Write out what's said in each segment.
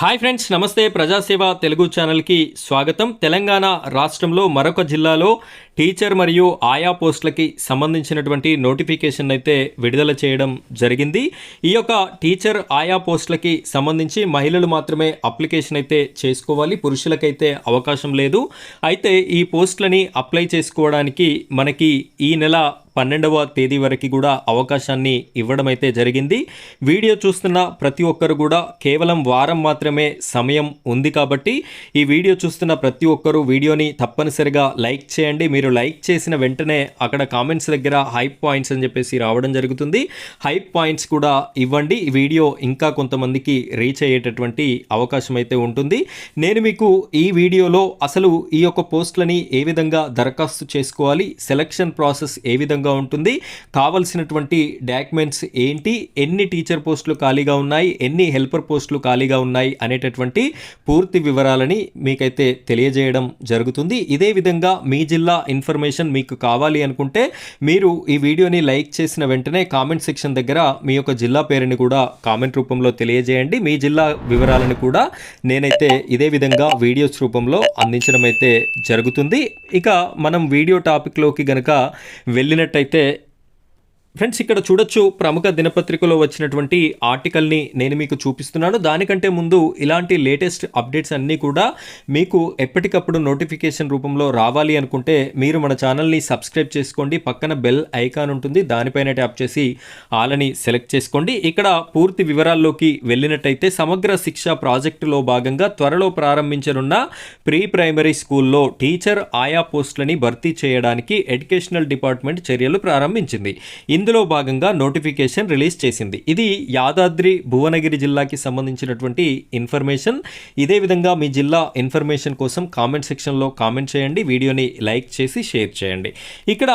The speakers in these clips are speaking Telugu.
హాయ్ ఫ్రెండ్స్ నమస్తే. ప్రజాసేవ తెలుగు ఛానల్కి స్వాగతం. తెలంగాణ రాష్ట్రంలో మరొక జిల్లాలో టీచర్ మరియు ఆయా పోస్టులకి సంబంధించినటువంటి నోటిఫికేషన్ అయితే విడుదల చేయడం జరిగింది. ఈ యొక్క టీచర్ ఆయా పోస్టులకి సంబంధించి మహిళలు మాత్రమే అప్లికేషన్ అయితే చేసుకోవాలి. పురుషులకైతే అవకాశం లేదు. అయితే ఈ పోస్టులని అప్లై చేసుకోవడానికి మనకి ఈ నెల పన్నెండవ తేదీ వరకు కూడా అవకాశాన్ని ఇవ్వడం అయితే జరిగింది. వీడియో చూస్తున్న ప్రతి ఒక్కరు కూడా కేవలం వారం మాత్రమే సమయం ఉంది కాబట్టి ఈ వీడియో చూస్తున్న ప్రతి ఒక్కరు వీడియోని తప్పనిసరిగా లైక్ చేయండి. మీరు లైక్ చేసిన వెంటనే అక్కడ కామెంట్స్ దగ్గర హైప్ పాయింట్స్ అని చెప్పేసి రావడం జరుగుతుంది. హైప్ పాయింట్స్ కూడా ఇవ్వండి. ఈ వీడియో ఇంకా కొంతమందికి రీచ్ అయ్యేటటువంటి అవకాశం అయితే ఉంటుంది. నేను మీకు ఈ వీడియోలో అసలు ఈ యొక్క పోస్టులని ఏ విధంగా దరఖాస్తు చేసుకోవాలి సెలక్షన్ ప్రాసెస్ ఏ విధంగా ఉంటుంది. కావలసినటువంటి డాక్యుమెంట్స్ ఏంటి? ఎన్ని టీచర్ పోస్టులు ఖాళీగా ఉన్నాయి? ఎన్ని హెల్పర్ పోస్టులు ఖాళీగా ఉన్నాయి? అనేటటువంటి పూర్తి వివరాలని మీకైతే తెలియజేయడం జరుగుతుంది. ఇదే విధంగా మీ జిల్లా ఇన్ఫర్మేషన్ మీకు కావాలి అనుకుంటే మీరు ఈ వీడియోని లైక్ చేసిన వెంటనే కామెంట్ సెక్షన్ దగ్గర మీ యొక్క జిల్లా పేరుని కూడా కామెంట్ రూపంలో తెలియజేయండి. మీ జిల్లా వివరాలను కూడా నేనైతే ఇదే విధంగా వీడియోస్ రూపంలో అందించడం అయితే జరుగుతుంది. ఇక మనం వీడియో టాపిక్లోకి గనక చూసినట్టయితే ఫ్రెండ్స్ ఇక్కడ చూడొచ్చు ప్రముఖ దినపత్రికలో వచ్చినటువంటి ఆర్టికల్ని నేను మీకు చూపిస్తున్నాను. దానికంటే ముందు ఇలాంటి లేటెస్ట్ అప్డేట్స్ అన్నీ కూడా మీకు ఎప్పటికప్పుడు నోటిఫికేషన్ రూపంలో రావాలి అనుకుంటే మీరు మన ఛానల్ని సబ్స్క్రైబ్ చేసుకోండి. పక్కన బెల్ ఐకాన్ ఉంటుంది. దానిపైన ట్యాప్ చేసి ఆలని సెలెక్ట్ చేసుకోండి. ఇక్కడ పూర్తి వివరాల్లోకి వెళ్ళినట్టయితే సమగ్ర శిక్ష ప్రాజెక్టులో భాగంగా త్వరలో ప్రారంభించనున్న ప్రీ ప్రైమరీ స్కూల్లో టీచర్ ఆయా పోస్టులని భర్తీ చేయడానికి ఎడ్యుకేషనల్ డిపార్ట్మెంట్ చర్యలు ప్రారంభించింది. ఇందులో భాగంగా నోటిఫికేషన్ రిలీజ్ చేసింది. ఇది యాదాద్రి భువనగిరి జిల్లాకి సంబంధించినటువంటి ఇన్ఫర్మేషన్. ఇదే విధంగా మీ జిల్లా ఇన్ఫర్మేషన్ కోసం కామెంట్ సెక్షన్లో కామెంట్ చేయండి వీడియోని లైక్ చేసి షేర్ చేయండి. ఇక్కడ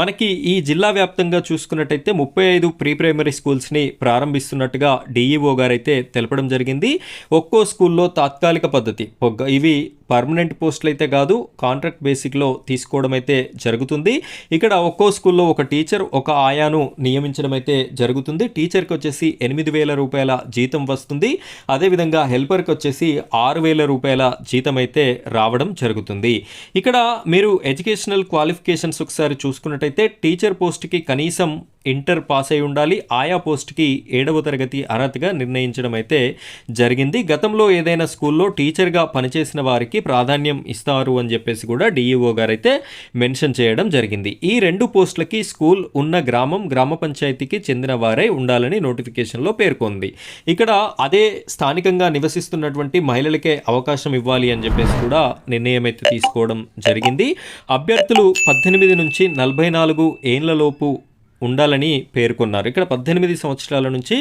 మనకి ఈ జిల్లా వ్యాప్తంగా చూసుకున్నట్టయితే ముప్పై ఐదు ప్రీ ప్రైమరీ స్కూల్స్ని ప్రారంభిస్తున్నట్టుగా డిఈఓ గారైతే తెలపడం జరిగింది. ఒక్కో స్కూల్లో తాత్కాలిక పద్ధతి ఇవి పర్మనెంట్ పోస్టులు అయితే కాదు కాంట్రాక్ట్ బేసిక్లో తీసుకోవడం అయితే జరుగుతుంది. ఇక్కడ ఒక్కో స్కూల్లో ఒక టీచర్ ఒక ఆయాను నియమించడం అయితే జరుగుతుంది. టీచర్కి వచ్చేసి ఎనిమిది వేల రూపాయల జీతం వస్తుంది. అదేవిధంగా హెల్పర్కి వచ్చేసి ఆరు వేల రూపాయల జీతం అయితే రావడం జరుగుతుంది. ఇక్కడ మీరు ఎడ్యుకేషనల్ క్వాలిఫికేషన్స్ ఒకసారి చూసుకున్నట్టయితే టీచర్ పోస్ట్కి కనీసం ఇంటర్ పాస్ అయి ఉండాలి. ఆయా పోస్ట్కి ఏడవ తరగతి అర్హతగా నిర్ణయించడం అయితే జరిగింది. గతంలో ఏదైనా స్కూల్లో టీచర్గా పనిచేసిన వారికి ప్రాధాన్యం ఇస్తారు అని చెప్పేసి కూడా డిఈఓ గారు అయితే మెన్షన్ చేయడం జరిగింది. ఈ రెండు పోస్టులకి స్కూల్ ఉన్న గ్రామం గ్రామ పంచాయతీకి చెందిన వారే ఉండాలని నోటిఫికేషన్లో పేర్కొంది. ఇక్కడ అదే స్థానికంగా నివసిస్తున్నటువంటి మహిళలకే అవకాశం ఇవ్వాలి అని చెప్పేసి కూడా నిర్ణయం అయితే తీసుకోవడం జరిగింది. అభ్యర్థులు పద్దెనిమిది నుంచి నలభై నాలుగు ఏళ్ళలోపు ఉండాలని పేర్కొన్నారు. ఇక్కడ పద్దెనిమిది సంవత్సరాల నుంచి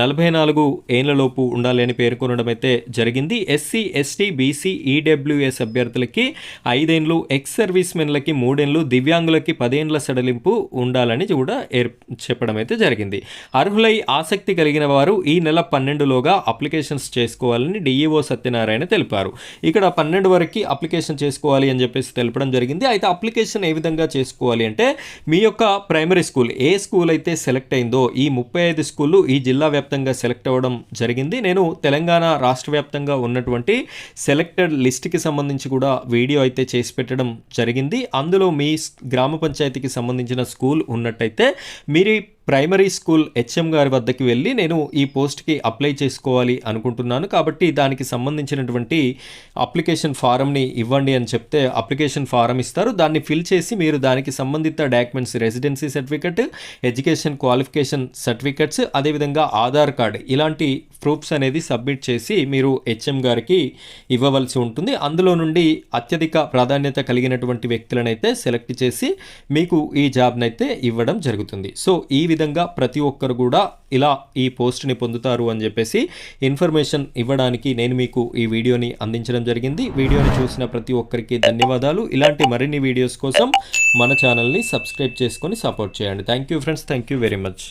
నలభై నాలుగు ఏళ్ళలోపు ఉండాలి అని పేర్కొనడం అయితే జరిగింది. ఎస్సీ ఎస్టీ బీసీ ఈడబ్ల్యూఎస్ అభ్యర్థులకి ఐదేండ్లు ఎక్స్ సర్వీస్ మెన్లకి మూడేండ్లు దివ్యాంగులకి పదేండ్ల సడలింపు ఉండాలని కూడా ఏర్ చెప్పడం అయితే జరిగింది. అర్హులై ఆసక్తి కలిగిన వారు ఈ నెల పన్నెండులోగా అప్లికేషన్స్ చేసుకోవాలని డిఈఓ సత్యనారాయణ తెలిపారు. ఇక్కడ పన్నెండు వరకు అప్లికేషన్ చేసుకోవాలి అని చెప్పేసి తెలపడం జరిగింది. అయితే అప్లికేషన్ ఏ విధంగా చేసుకోవాలి అంటే మీ యొక్క ప్రైమరీ స్కూల్ ఏ స్కూల్ అయితే సెలెక్ట్ అయిందో ఈ ముప్పై ఐదు స్కూళ్ళు ఈ జిల్లా వ్యాప్తంగా సెలెక్ట్ అవ్వడం జరిగింది. నేను తెలంగాణ రాష్ట్ర వ్యాప్తంగా ఉన్నటువంటి సెలెక్టెడ్ లిస్ట్కి సంబంధించి కూడా వీడియో అయితే చేసి పెట్టడం జరిగింది. అందులో మీ గ్రామ పంచాయతీకి సంబంధించిన స్కూల్ ఉన్నట్టయితే మీరు ప్రైమరీ స్కూల్ హెచ్ఎం గారి వద్దకు వెళ్ళి నేను ఈ పోస్ట్కి అప్లై చేసుకోవాలి అనుకుంటున్నాను కాబట్టి దానికి సంబంధించినటువంటి అప్లికేషన్ ఫారంని ఇవ్వండి అని చెప్తే అప్లికేషన్ ఫారం ఇస్తారు. దాన్ని ఫిల్ చేసి మీరు దానికి సంబంధిత documents residency certificate education qualification certificates అదేవిధంగా ఆధార్ కార్డ్ ఇలాంటి ప్రూఫ్స్ అనేది సబ్మిట్ చేసి మీరు హెచ్ఎం గారికి ఇవ్వవలసి ఉంటుంది. అందులో నుండి అత్యధిక ప్రాధాన్యత కలిగినటువంటి వ్యక్తులనైతే సెలెక్ట్ చేసి మీకు ఈ జాబ్నైతే ఇవ్వడం జరుగుతుంది. సో ఈ విధంగా ప్రతి ఒక్కరు కూడా ఇలా ఈ పోస్ట్ని పొందుతారు అని చెప్పేసి ఇన్ఫర్మేషన్ ఇవ్వడానికి నేను మీకు ఈ వీడియోని అందించడం జరిగింది. వీడియోని చూసిన ప్రతి ఒక్కరికి ధన్యవాదాలు. ఇలాంటి మరిన్ని వీడియోస్ కోసం మన ఛానల్ని సబ్స్క్రైబ్ చేసుకొని సపోర్ట్ చేయండి. Thank you friends thank you very much